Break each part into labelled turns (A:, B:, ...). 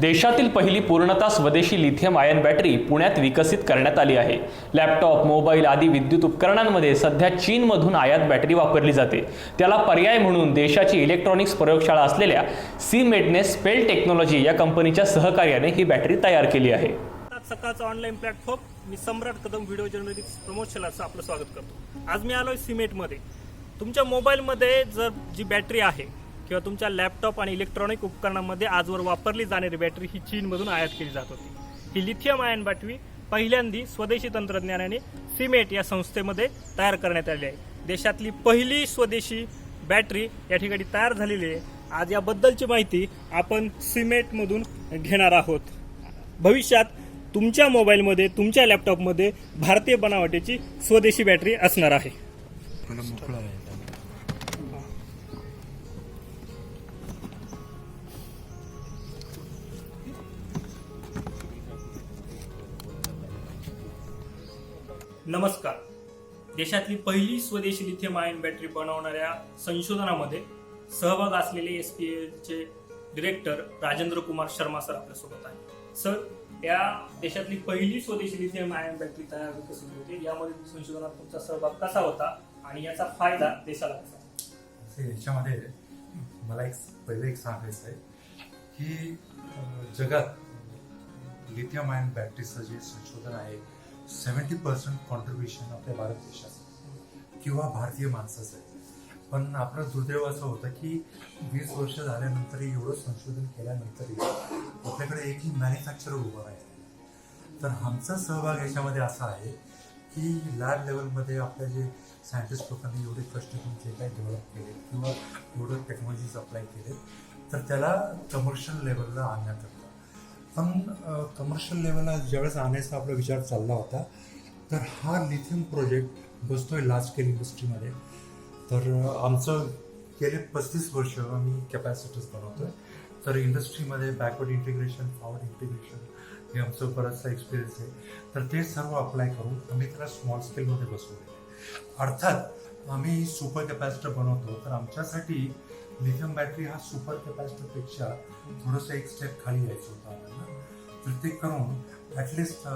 A: देशातील पहिली पूर्णतः स्वदेशी लिथियम आयन बॅटरी पुण्यात विकसित करण्यात आली आहे. लॅपटॉप मोबाईल आदी विद्युत उपकरणांमध्ये सध्या चीनमधून आयात बॅटरी वापरली जाते. त्याला पर्याय म्हणून देशाची इलेक्ट्रॉनिक्स प्रयोगशाळा असलेल्या सी मेडने स्पेल टेक्नॉलॉजी या कंपनीच्या सहकार्याने ही बॅटरी तयार केली आहे.
B: सकाळचा ऑनलाईन प्लॅटफॉर्म मी सम्राट कदम व्हिडिओ जर्नलिस्ट प्रमोशनचं आपलं स्वागत करतो. आज मी आलोय सिमेंटमध्ये. तुमच्या मोबाईलमध्ये जर जी बॅटरी आहे किंवा तुमच्या लॅपटॉप आणि इलेक्ट्रॉनिक उपकरणामध्ये आजवर वापरली जाणारी बॅटरी ही चीनमधून आयात केली जात होती. ही लिथियम आयन बॅटरी पहिल्यांदी स्वदेशी तंत्रज्ञानाने सिमेट या संस्थेमध्ये तयार करण्यात आली आहे. देशातली पहिली स्वदेशी बॅटरी या ठिकाणी तयार झालेली आहे. आज याबद्दलची माहिती आपण सिमेंटमधून घेणार आहोत. भविष्यात तुमच्या मोबाईलमध्ये तुमच्या लॅपटॉपमध्ये भारतीय बनावटीची स्वदेशी बॅटरी असणार आहे. नमस्कार. देशातली पहिली स्वदेशी लिथियम आयन बॅटरी बनवणाऱ्या संशोधनामध्ये सहभाग असलेले एस पी एलचे डिरेक्टर राजेंद्र कुमार शर्मा सर आपल्यासोबत आहे सर या देशातली पहिली स्वदेशी लिथियम आयन बॅटरी तयार विकसित होते. यामध्ये संशोधनात तुमचा सहभाग कसा होता आणि याचा फायदा देशाला कसा
C: याच्यामध्ये मला एक पहिलं एक सांगायचं आहे की जगात लिथियम आयन बॅटरीचं जे संशोधन आहे सेवन्टी पर्सेंट कॉन्ट्रीब्युशन आपल्या भारत देशाचं किंवा भारतीय माणसाचं आहे. पण आपलं दुर्दैव असं होतं की वीस वर्ष झाल्यानंतरही एवढं संशोधन केल्यानंतरही आपल्याकडे एकही मॅन्युफॅक्चर उभं राहिलं तर आमचा सहभाग याच्यामध्ये असा आहे की लॅब लेवलमध्ये आपल्या जे सायंटिस्ट लोकांनी एवढे कष्ट घेऊन जे काही डेव्हलप केले किंवा एवढं टेक्नॉलॉजीज अप्लाय केले तर त्याला कमर्शियल लेवलला आणण्यात आलं. पण कमर्शियल लेवलला ज्यावेळेस आणायचा आपला विचार चालला होता तर हा लिथियम प्रोजेक्ट बसतोय लार्ज स्केल इंडस्ट्रीमध्ये तर आमचं गेले पस्तीस वर्ष आम्ही कॅपॅसिटीज बनवतोय. तर इंडस्ट्रीमध्ये बॅकवर्ड इंटिग्रेशन फॉरवर्ड इंटिग्रेशन हे आमचं बराचसा एक्सपिरियन्स आहे. तर ते सर्व अप्लाय करून आम्ही त्याला स्मॉल स्केलमध्ये बसवले अर्थात आम्ही सुपर कॅपॅसिटर बनवतो तर आमच्यासाठी लिथियम बॅटरी हा सुपर कॅपॅसिटरपेक्षा थोडंसं एक स्टेप खाली यायचं होतं आम्हाला. ते करून ॲटलिस्ट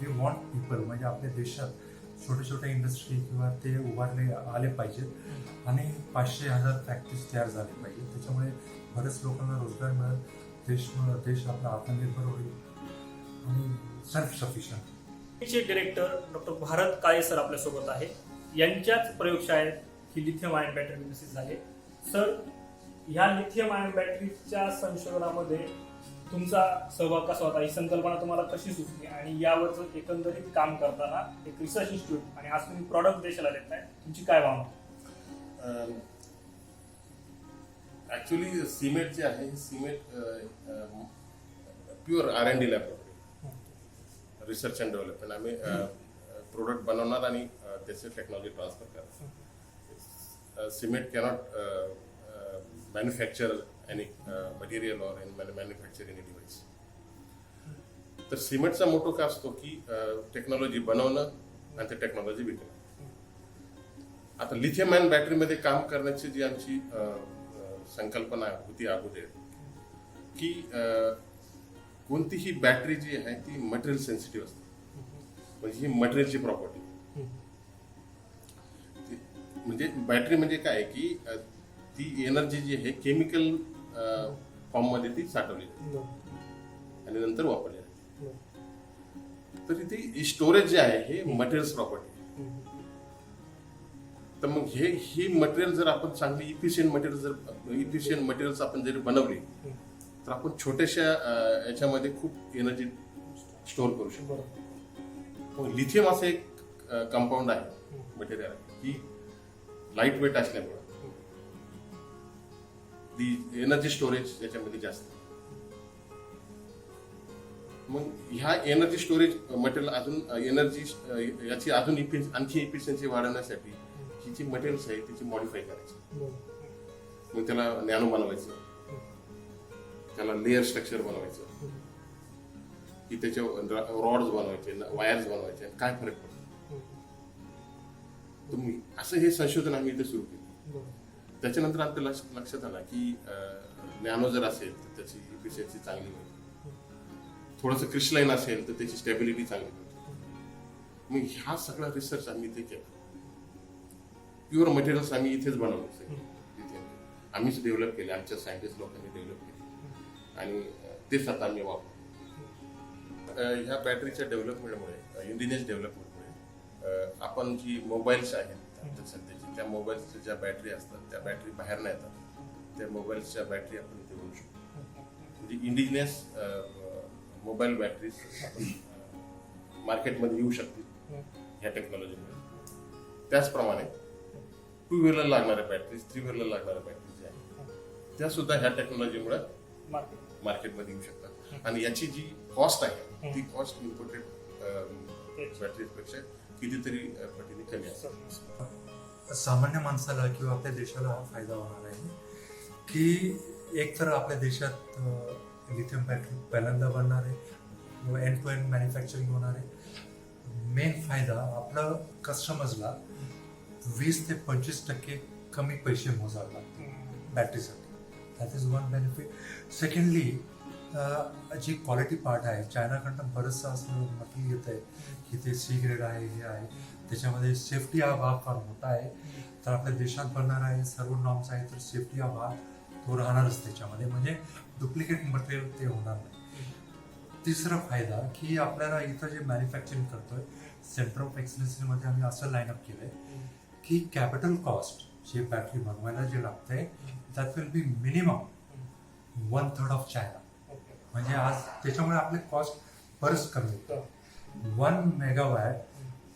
C: वी वॉन्ट पीपल म्हणजे आपल्या देशात छोटे छोटे इंडस्ट्री किंवा ते उभारले आले पाहिजेत. आणि पाचशे हजार फॅक्टरीज तयार झाले पाहिजेत. त्याच्यामुळे बरेच लोकांना रोजगार मिळेल. देश देश आपला आत्मनिर्भर होईल. आणि सेल्फ सफिशियंट
B: चे director doctor Bharat Kale sir आपल्यासोबत आहे. यांच्याच प्रयोगशाळेत ही लिथियम आयन बॅटरी विकसित झाली. सर ह्या लिथियम आयन बॅटरीच्या संशोधनामध्ये तुमचा सहभाग कसा होता? ही संकल्पना तुम्हाला कशी सुचली? आणि यावरचं एकंदरीत काम करताना एक रिसर्च इन्स्टिट्यूट आणि आज तुम्ही प्रॉडक्ट देशाला देताय तुमची काय भावना?
D: ऍक्च्युली सिमेंट जे आहे हे cement pure R N D laboratory research and development आम्ही प्रोडक्ट बनवणार आणि त्याचे टेक्नॉलॉजी ट्रान्सफर करणार. Cement cannot manufacture any material or manufacture any device तर सिमेंटचा मोठो काय असतो की टेक्नॉलॉजी बनवणं आणि ते टेक्नॉलॉजी विकणं. आता लिथियम आयन बॅटरीमध्ये काम करण्याची जी आमची संकल्पना होती अगोदर की कोणतीही बॅटरी जी आहे ती मटेरियल सेन्सिटिव्ह असते. म्हणजे ही मटेरियलची प्रॉपर्टी म्हणजे बॅटरी म्हणजे काय की ती एनर्जी जी आहे केमिकल फॉर्ममध्ये ती साठवली जाते. आणि नंतर वापरली जाते. तर इथे स्टोरेज जे आहे हे मटेरियल्स प्रॉपर्टी तर मग हे ही मटेरियल जर आपण चांगली इफिशियंट मटेरियल जर इफिशियंट मटेरियल्स आपण जर बनवली तर आपण छोट्याशा याच्यामध्ये खूप एनर्जी स्टोअर करू शकतो. मग लिथियम असं एक कंपाऊंड आहे मटेरियल की लाइट वेट असल्यामुळे. दी एनर्जी स्टोरेज याच्यामध्ये जास्त. मग ह्या एनर्जी स्टोरेज मटेरियल अजून एनर्जी याची अजून इफि- आणखी इफिशियन्सी वाढवण्यासाठी ही जी मटेरियल्स आहे त्याची मॉडिफाय करायची. मग त्याला नॅनो बनवायचं. त्याला लेअर स्ट्रक्चर बनवायचं. की त्याच्या रॉड्स बनवायचे वायर्स बनवायचे काय फरक पडतो? तुम्ही असं हे संशोधन आम्ही इथे सुरू केलं. त्याच्यानंतर लक्ष- लक्षात आलं की नॅनो जर असेल तर त्याची इफिशियन्सी चांगली होईल. थोडंसं क्रिस्टलाईन असेल तर त्याची स्टेबिलिटी चांगली होते मग हा सगळा रिसर्च आम्ही इथे केला. प्युअर मटेरियल्स आम्ही इथेच बनवले. इथे. आम्हीच डेव्हलप केले आमच्या सायंटिस्ट लोकांनी डेव्हलप केले. आणि तेच आता आम्ही वापरतो. ह्या बॅटरीच्या डेव्हलपमेंटमुळे इंडिजिनियस डेव्हलपमेंटमुळे आपण जी मोबाईल्स आहेत सध्याची त्या मोबाईलच्या ज्या बॅटरी असतात त्या बॅटरी बाहेर नाही येतात. त्या मोबाईल्सच्या बॅटरी आपण इथे बनवू शकतो. म्हणजे इंडिजिनियस मोबाईल बॅटरीज मार्केटमध्ये येऊ शकतील ह्या टेक्नॉलॉजीमुळे त्याचप्रमाणे टू व्हीलर लागणाऱ्या बॅटरीज थ्री व्हीलर लागणाऱ्या बॅटरीज ज्या आहेत त्या सुद्धा ह्या टेक्नॉलॉजीमुळे मार्केटमध्ये येऊ शकतात. आणि याची जी कॉस्ट आहे ती कॉस्ट इम्पोर्टेड बॅटरीजपेक्षा कितीतरी पटीने कमी असते
C: सामान्य माणसाला किंवा आपल्या देशाला हा फायदा होणार आहे. की एक तर आपल्या देशात लिथियम बॅटरी पहिल्यांदा बनणार आहे. An end to end manufacturing होणार आहे. मेन फायदा आपलं कस्टमर्सला वीस ते पंचवीस टक्के कमी पैसे मोजावे लागतात बॅटरीसाठी that is one benefit secondly G quality part आहे चायनाकडनं बरंचसं असं मटेरियल येत आहे की ते सी ग्रेड आहे हे आहे. त्याच्यामध्ये सेफ्टी हा भाग फार मोठा आहे. तर आपल्या देशात बनणार आहे सर्व नॉर्म्स आहे तर सेफ्टी हा भाग तो राहणारच त्याच्यामध्ये. म्हणजे डुप्लिकेट मटेरियल ते होणार नाही. तिसरा फायदा की आपल्याला इथं जे मॅन्युफॅक्चरिंग करतोय सेंटर ऑफ एक्सलन्सीमध्ये आम्ही असं लाईनअप केलंय की कॅपिटल कॉस्ट जे बॅटरी बनवायला जे लागतंय that will be minimum one third of China म्हणजे आज त्याच्यामुळे आपले कॉस्ट बरंच कमी होतं वन मेगावॅट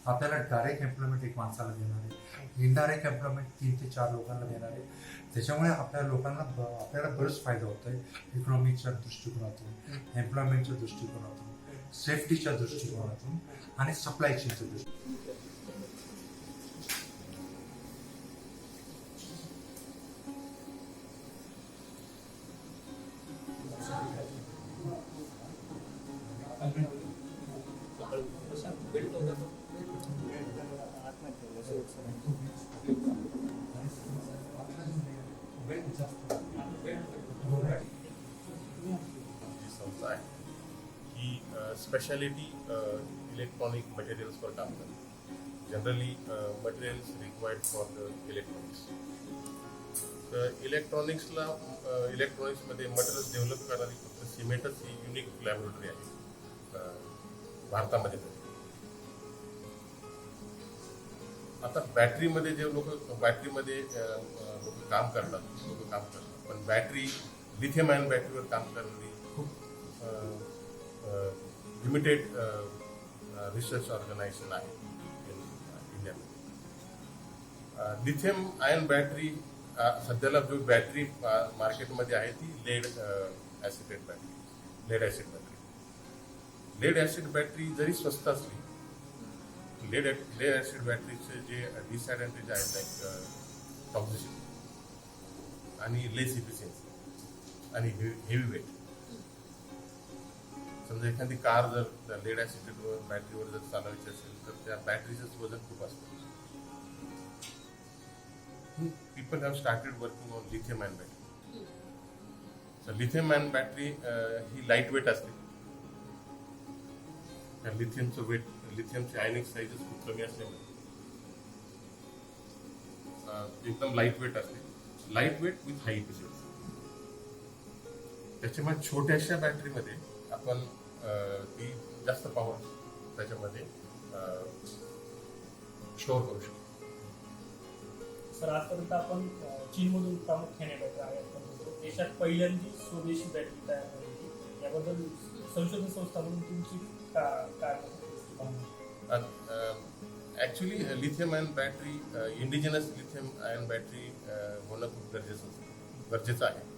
C: आपल्याला डायरेक्ट एम्प्लॉयमेंट एक माणसाला देणार आहे. इनडायरेक्ट एम्प्लॉयमेंट तीन ते चार लोकांना देणार आहे. त्याच्यामुळे आपल्या लोकांना आपल्याला बरंच फायदा होतोय. इकॉनॉमिकच्या दृष्टिकोनातून एम्प्लॉयमेंटच्या दृष्टिकोनातून सेफ्टीच्या दृष्टिकोनातून आणि सप्लाय चेनच्या दृष्टिकोनातून.
D: स्पेशालिटी इलेक्ट्रॉनिक मटेरियल्सवर काम करते generally materials required for the electronics तर इलेक्ट्रॉनिक्सला इलेक्ट्रॉनिक्समध्ये मटेरियल्स डेव्हलप करणारी फक्त सिमेंटच ही युनिक लॅबोरेटरी आहे uh, भारतामध्ये आता बॅटरीमध्ये जे लोक बॅटरीमध्ये uh, uh, लोक काम करतात लोक काम करतात. पण बॅटरी लिथियम आयन बॅटरीवर काम करणारी खूप लिमिटेड रिसर्च ऑर्गनायझेशन आहे इंडियामध्ये लिथियम आयन बॅटरी सध्याला जो बॅटरी मार्केटमध्ये uh, आहे ती lead acided battery lead acid battery lead acid battery जरी स्वस्त असली लेड लेड ॲसिड बॅटरीचे जे डिसॲडव्हान्टेज आहेत लाईक टॉक्झिसिटी uh, आणि लेस इफिशियन्सी आणि हेवी वेट समजा एखादी कार जर लेड ॲसिडवर बॅटरीवर जर चालवायची असेल तर त्या बॅटरीचंच वजन खूप असतं. People have started working on lithium and battery तर लिथियम अँड बॅटरी ही लाइट वेट असते. त्या लिथियमचं वेट लिथियमचे आयनिक साईजेस खूप कमी असल्यामुळे. एकदम लाइट वेट असते. Light weight with high efficiency त्याच्यामुळे छोट्याशा बॅटरीमध्ये आपण ती जास्त पॉवर त्याच्यामध्ये स्टोअर करू शकतो.
B: सर आजपर्यंत आपण चीनमधून प्रामुख्याने बॅटरी आयात करत होतो देशात पहिल्यांदी स्वदेशी बॅटरी तयार होती. याबद्दल संशोधन संस्था म्हणून तुमची का- काय?
D: Actually lithium ion battery indigenous lithium ion battery होणं खूप गरजेचं गरजेचं आहे.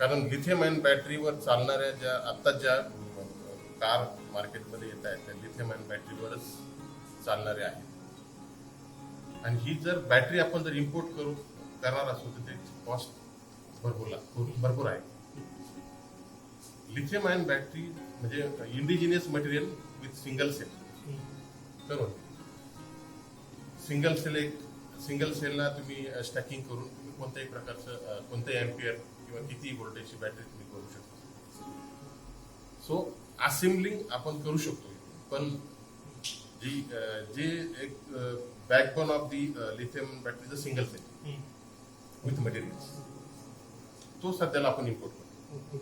D: कारण लिथियम आयन बॅटरीवर चालणाऱ्या ज्या आत्ता ज्या कार मार्केटमध्ये येत आहेत त्या लिथियम आयन बॅटरीवरच चालणाऱ्या आहेत. आणि ही जर बॅटरी आपण जर इम्पोर्ट करू करणार असू तर त्याची कॉस्ट भरपूर भरपूर आहे. लिथियम आयन बॅटरी म्हणजे indigenous material with single cell करून. सिंगल सेल एक सिंगल सेलला तुम्ही स्टॅकिंग करून तुम्ही कोणत्याही प्रकारचं कोणत्याही एम्पियर किंवा किती व्होल्टेजची बॅटरी तुम्ही करू शकता. सो असेंबलिंग आपण करू शकतो. पण जी जे एक बॅकबोन ऑफ दी लिथियम बॅटरीचं सिंगल सेल विथ मटेरियल्स तो सध्याला आपण इम्पोर्ट करतो.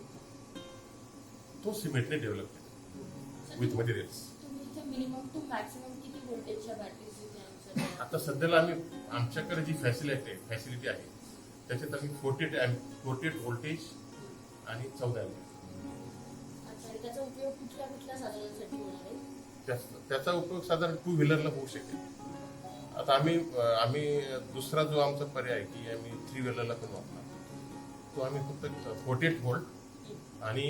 D: तो सिमेंटने डेव्हलप केला. विथ मटेरियल्स
E: तुम्ही इथे मिनिमम टू मॅक्सिमम किती व्होल्टेजच्या बॅटरीज इथे आमच्या
D: आता सध्याला आम्ही आमच्याकडे जी फॅसिलिटी आहे फॅसिलिटी आहे त्याच्यात आम्ही फोर्टी फोर्टी एट व्होल्टेज आणि चौदा
E: आणि त्याचा उपयोग
D: साधारण टू व्हीलरला होऊ शकेल. आता आम्ही आम्ही दुसरा जो आमचा पर्याय की आम्ही थ्री व्हीलरला पण वापरणार. तो आम्ही फक्त फोर्टी एट व्होल्ट आणि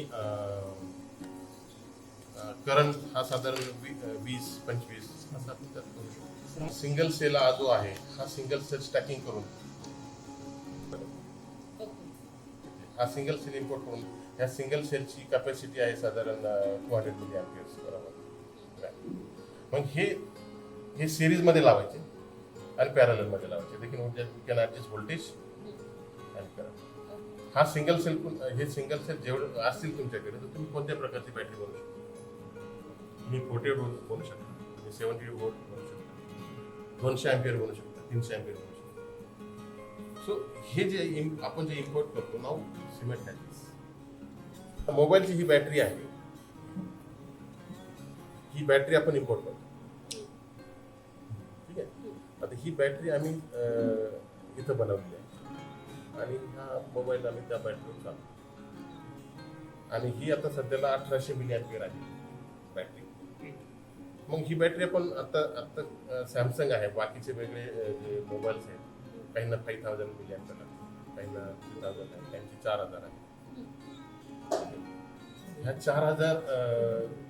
D: करंट हा साधारण वीस पंचवीस असा आपण त्यात करू शकतो. सिंगल सेल हा जो आहे हा सिंगल सेल स्टॅकिंग करून हा सिंगल सेल इम्पोर्ट करून ह्या सिंगल सेलची कॅपॅसिटी आहे साधारण टू हंड्रेड मिली अँपियर्स बरोबर. मग हे हे सिरीजमध्ये लावायचे आणि पॅरलमध्ये लावायचे. देखील कॅन ॲडजस्ट व्होल्टेज आणि करंट हा सिंगल सेल हे सिंगल सेल जेवढं असतील तुमच्याकडे तर तुम्ही कोणत्या प्रकारची बॅटरी बनवू शकता? तुम्ही फोर्टी वोल्ट बनवू शकता. तुम्ही सेवन्टी वोल्ट बनवू शकता. दोनशे अँपियर बनवू शकता. तीनशे अँपियर बनवू शकता. सो हे जे आपण जे इम्पोर्ट करतो नाव सिमेंट मोबाईलची ही बॅटरी आहे. ही बॅटरी आपण इम्पोर्ट करतो. ठीक आहे? आता ही बॅटरी आम्ही इथं बनवली आहे. आणि हा मोबाईल आम्ही त्या बॅटरीवर चालतो आणि ही आता सध्याला अठराशे मिली अँपियर आहे बॅटरी मग ही बॅटरी आपण आता आता सॅमसंग आहे. बाकीचे वेगळे जे मोबाईल्स आहेत. काहींना फाईव्ह थाउजंड मिलियन अँपियर आहे काहींना थ्री थाउजंड आहे. त्यांची चार हजार आहे. ह्या चार हजार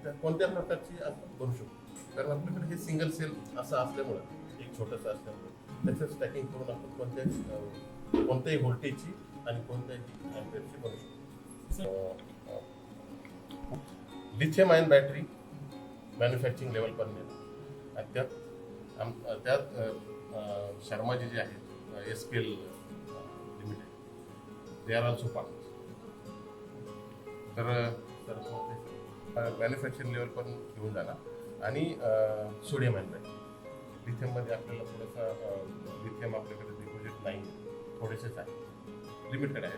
D: त्या कोणत्या प्रकारची आपण करू शकतो? कारण आपल्याकडे हे सिंगल सेल असं असल्यामुळं एक छोटंसं असल्यामुळं त्याचं स्टॅकिंग करून आपण कोणत्याही कोणत्याही व्होल्टेजची आणि कोणत्याही अँपियरची बनवू शकतो. Lithium ion battery manufacturing level पण आणि त्यात आम त्यात शर्माजी जे आहेत S P L limited. They are also part तर तर मॅन्युफॅक्चरिंग लेवल पण घेऊन जाणार. आणि सोडियम अँड लिथियममध्ये आपल्याला थोडासा लिथियम आपल्याकडे डिपॉझिट नाही. थोडेसेच आहे. लिमिटेड आहे.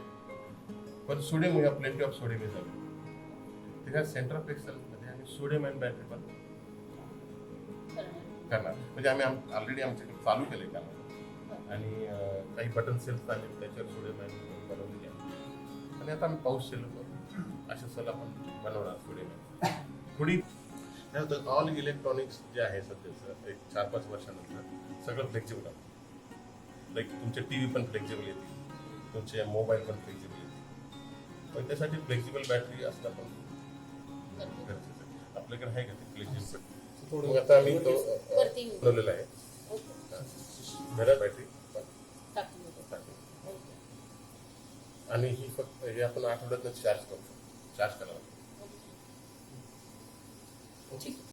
D: पण sodium we plenty of sodium is तर ह्या सेंटर ऑफ एक्सलमध्ये आम्ही सोडियम अँड बॅटरी पण
E: करणार.
D: म्हणजे आम्ही ऑलरेडी आमच्याकडे चालू केले काम आणि काही बटन सेल्स आले त्याच्यावर सोडियम अँड बनवलेली आहे आणि आता आम्ही पाऊस सेल अशा सेल आपण बनवणार सोडियम थोडी ऑल इलेक्ट्रॉनिक्स जे आहे सध्याचं एक चार पाच वर्षानंतर सगळं फ्लेक्झिबल आहे. लाईक तुमचे टी व्ही पण फ्लेक्झिबल येतील. तुमचे मोबाईल पण फ्लेक्झिबल येतील. पण त्यासाठी फ्लेक्झिबल बॅटरी असणं पण गरजेचं आहे. आपल्याकडे आहे का ते फ्लेक्झिबल आता आम्ही तो बनवलेला आहे. घड्याळ बॅटरी आणि ही फक्त हे आपण आठवड्यातनं चार्ज करू शकतो चार्ज करायला
E: ठीक.